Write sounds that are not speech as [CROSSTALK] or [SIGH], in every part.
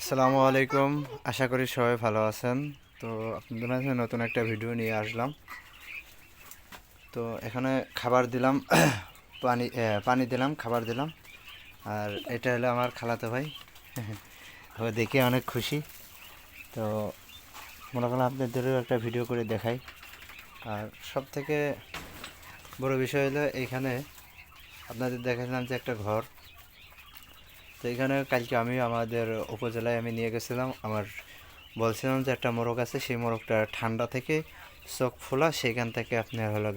আসসালামু আলাইকুম। আশা করি সবাই ভালো আছেন। তো আপনাদের মাঝে নতুন একটা ভিডিও নিয়ে আসলাম। তো এখানে খাবার দিলাম, [COUGHS] পানি পানি দিলাম, খাবার দিলাম। আর এটা হলো আমার খালাতো ভাই। [LAUGHS] ও দেখে অনেক খুশি। তো মনে করলাম আপনাদেরও একটা ভিডিও করে দেখাই। আর সব থেকে বড় বিষয় হলো এইখানে আপনাদের দেখাছিলাম যে একটা ঘর। তো এখানে কালকে আমি আমাদের উপজেলায় আমি নিয়ে গেছিলাম। আমার বলছিলাম যে একটা মোরগ আছে, সেই মোরগটা ঠান্ডা থেকে চোখ ফোলা সেখান থেকে আপনার হলো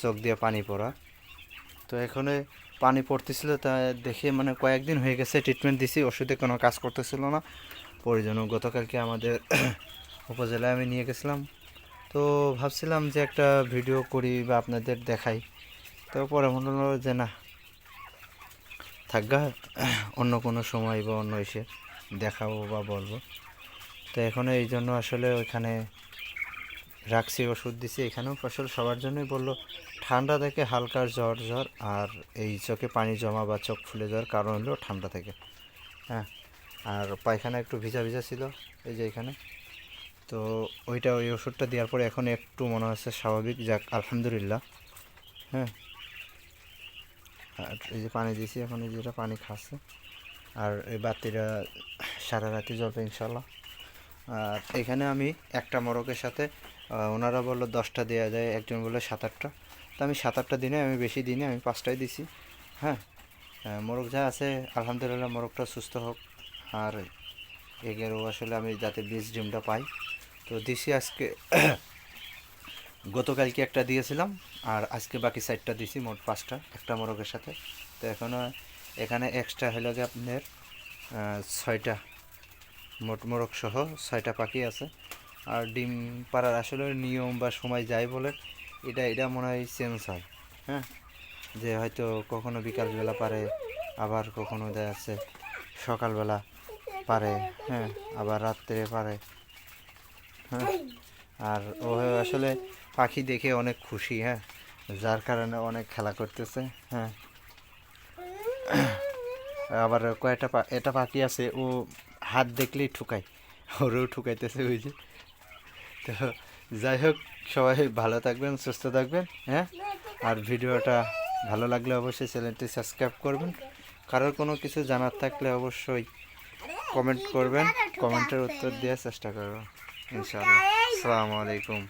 চোখ দিয়ে পানি পড়া। তো এখানে পানি পড়তেছিল, তা দেখে মানে কয়েকদিন হয়ে গেছে ট্রিটমেন্ট দিছি, ওষুধে কোনো কাজ করতেছিল না। জন্য গতকালকে আমাদের [COUGHS] উপজেলায় আমি নিয়ে গেছিলাম। তো ভাবছিলাম যে একটা ভিডিও করি বা আপনাদের দেখাই। তো পরে মনে হলো যে না থাকগা, অন্য কোনো সময় বা অন্য এসে দেখাবো বা বলব। তো এখন এই জন্য আসলে ওইখানে রাখছি, ওষুধ দিছি। এখানেও ফসল সবার জন্যই বলল, ঠান্ডা থেকে হালকা জ্বর জ্বর আর এই চোখে পানি জমা বা চোখ ফুলে যাওয়ার কারণ হলো ঠান্ডা থেকে। হ্যাঁ আর পায়খানা একটু ভিজা ভিজা ছিল এই যে এখানে। তো ওইটা ওই ওষুধটা দেওয়ার পরে এখন একটু মনে হচ্ছে স্বাভাবিক, যাক আলহামদুলিল্লাহ। হ্যাঁ আর এই যে পানি দিয়েছি, এখন এই যেটা পানি খাচ্ছে। আর এই বাতিটা সারা রাতি জ্বলবে ইনশাল্লাহ আর এখানে আমি একটা মোরগের সাথে ওনারা বলল দশটা দেওয়া যায়, একজন বলল সাত আটটা। তো আমি সাত আটটা দিনে, আমি বেশি দিনে, আমি পাঁচটাই দিছি। হ্যাঁ মোরগ যা আছে, আলহামদুলিল্লাহ মোরগটা সুস্থ হোক। আর এগেরও আসলে আমি যাতে বীজ ডিমটা পাই। তো দিছি আজকে গতকালকে একটা দিয়েছিলাম, আর আজকে বাকি সাইডটা দিছি, মোট পাঁচটা, একটা মোরগের সাথে। তো এখনও এখানে এক্সট্রা হলো গিয়ে আপনার ছয়টা, মোট মোরগ সহ ছয়টা পাখি আছে। আর ডিম পাড়ার আসলে নিয়ম বা সময় যায় বলে, এটা এটা মনে হয় চেঞ্জ হয় হ্যাঁ? যে হয়তো কখনো বিকালবেলা পারে, আবার কখনো দেখা যাচ্ছে সকালবেলা পারে হ্যাঁ? আবার রাত্রে পারে হ্যাঁ? আর ও আসলে পাখি দেখে অনেক খুশি হ্যাঁ? যার কারণে অনেক খেলা করতেছে হ্যাঁ? আবার কয়েকটা এটা পাখি আছে, ও হাত দেখলেই ঠুকায়, ওরেও ঠুকাইতেছে ওই যে। তো যাই হোক, সবাই ভালো থাকবেন, সুস্থ থাকবেন হ্যাঁ? আর ভিডিওটা ভালো লাগলে অবশ্যই চ্যানেলটি সাবস্ক্রাইব করবেন। কারোর কোনো কিছু জানার থাকলে অবশ্যই কমেন্ট করবেন, কমেন্টের উত্তর দেওয়ার চেষ্টা করবেন, ইনশাআল্লাহ। আসসালামু আলাইকুম।